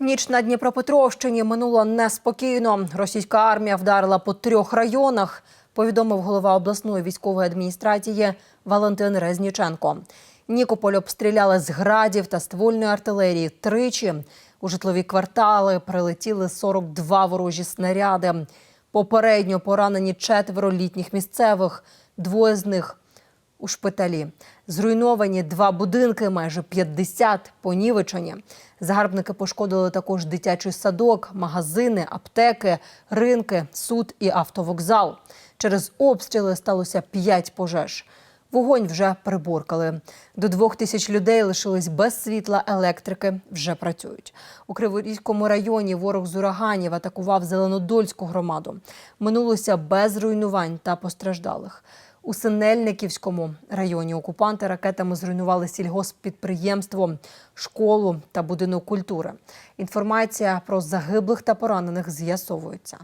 Ніч на Дніпропетровщині минула неспокійно. Російська армія вдарила по трьох районах, повідомив голова обласної військової адміністрації Валентин Резніченко. Нікополь обстріляли з градів та ствольної артилерії тричі. У житлові квартали прилетіли 42 ворожі снаряди. Попередньо поранені четверо літніх місцевих. Двоє з них у шпиталі. Зруйновані два будинки, майже 50 понівечені. Загарбники пошкодили також дитячий садок, магазини, аптеки, ринки, суд і автовокзал. Через обстріли сталося 5 пожеж. Вогонь вже приборкали. До двох тисяч людей лишились без світла, електрики вже працюють. У Криворізькому районі ворог з ураганів атакував Зеленодольську громаду. Минулося без руйнувань та постраждалих. У Синельниківському районі окупанти ракетами зруйнували сільгосппідприємство, школу та будинок культури. Інформація про загиблих та поранених з'ясовується.